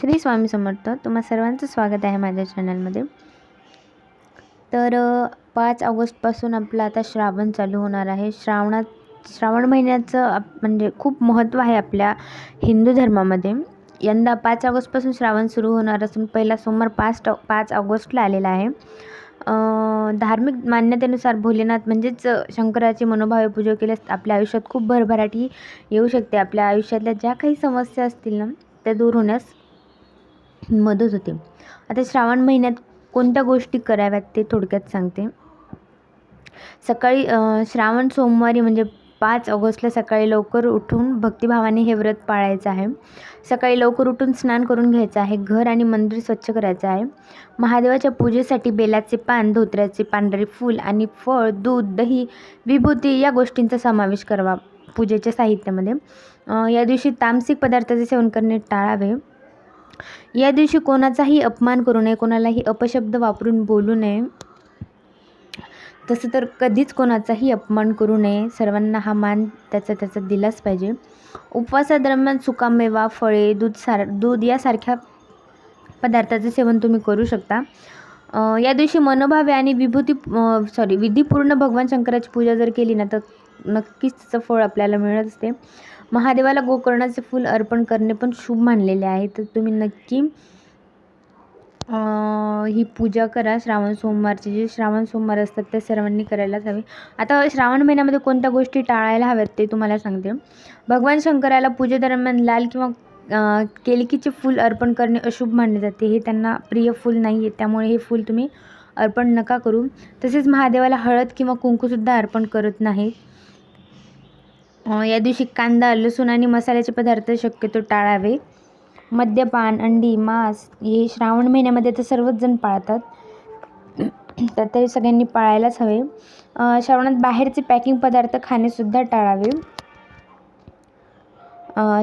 श्री स्वामी समर्थ. तुम्हा सर्वांचं स्वागत आहे माझ्या चॅनलमध्ये. तर पाच ऑगस्टपासून आपलं आता श्रावण चालू होणार आहे. श्रावणात श्रावण महिन्याचं आप- म्हणजे खूप महत्त्व आहे आपल्या हिंदू धर्मामध्ये. यंदा पाच ऑगस्टपासून श्रावण सुरू होणार असून पहिला सोमवार पाच टॉ पाच ऑगस्टला आलेला आहे. धार्मिक मान्यतेनुसार भोलेनाथ म्हणजेच शंकराची मनोभावे पूजा केल्यास आपल्या आयुष्यात खूप भरभराटी येऊ शकते. आपल्या आयुष्यातल्या ज्या काही समस्या असतील ना त्या दूर होण्यास मदत होते. आता श्रावण महिन्यात कोणत्या गोष्टी कराव्यात ते थोडक्यात सांगते. सकाळी श्रावण सोमवारी म्हणजे पाच ऑगस्टला सकाळी लवकर उठून भक्तिभावाने हे व्रत पाळायचं आहे. सकाळी लवकर उठून स्नान करून घ्यायचं आहे. घर आणि मंदिर स्वच्छ करायचं आहे. महादेवाच्या पूजेसाठी बेलाचे पान धोत्र्याचे पांढरे फूल आणि फळ दूध दही विभूती या गोष्टींचा समावेश करावा पूजेच्या साहित्यामध्ये. या दिवशी तामसिक पदार्थाचे सेवन करणे टाळावे. या दिवशी कोणाचाही अपमान करू नये कोणालाही अपशब्द वापरून बोलू नये. तसं तर कधीच कोणाचाही अपमान करू नये. सर्वांना हा मान त्याचा त्याचा दिलाच पाहिजे. उपवासादरम्यान सुकामेवा फळे दूध सार दूध यासारख्या पदार्थाचे सेवन तुम्ही करू शकता. या दिवशी मनोभावे आणि विभूती सॉरी विधीपूर्ण भगवान शंकराची पूजा जर केली ना तर नक्कीच त्याचं फळ आपल्याला मिळत असते. महादेवाला गोकर्णाचे फूल अर्पण करणे पण शुभ मानलेले आहे. तर तुम्ही नक्की ही पूजा करा. श्रावण सोमवारचे जे श्रावण सोमवार असतात ते सर्वांनी करायलाच हवे. आता श्रावण महिन्यामध्ये कोणत्या गोष्टी टाळायला हव्यात ते तुम्हाला सांगते. भगवान शंकराला पूजेदरम्यान लाल किंवा केलकीचे फूल अर्पण करणे अशुभ मानले जाते. हे त्यांना प्रिय फूल नाही आहे त्यामुळे हे फूल तुम्ही अर्पण नका करू. तसेच महादेवाला हळद किंवा कुंकूसुद्धा अर्पण करत नाही. या दिवशी कांदा लसूण आणि मसाल्याचे पदार्थ शक्यतो टाळावे. मद्यपान अंडी मांस हे श्रावण महिन्यामध्ये तर सर्वच जण पाळतात. तर ते सगळ्यांनी पाळायलाच हवे. श्रावणात बाहेरचे पॅकिंग पदार्थ खाणेसुद्धा टाळावे.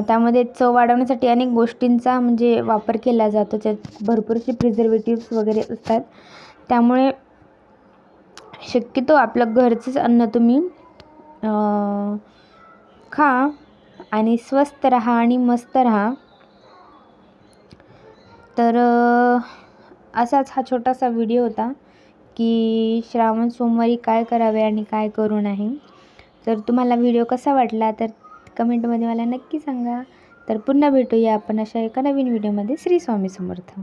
त्यामध्ये चव वाढवण्यासाठी अनेक गोष्टींचा म्हणजे वापर केला जातो. त्यात भरपूरसे प्रिझर्वेटिव्स वगैरे असतात. त्यामुळे शक्यतो आपलं घरचंच अन्न तुम्ही खा आणि स्वस्त राहा आणि मस्त राहा. तर असाच हा छोटासा व्हिडिओ होता की श्रावण सोमवारी काय करावे आणि काय करू नाही तर तुम्हाला व्हिडिओ कसा वाटला तर कमेंटमध्ये मला नक्की सांगा. तर पुन्हा भेटूया आपण अशा एका नवीन व्हिडिओमध्ये. श्री स्वामी समर्थ.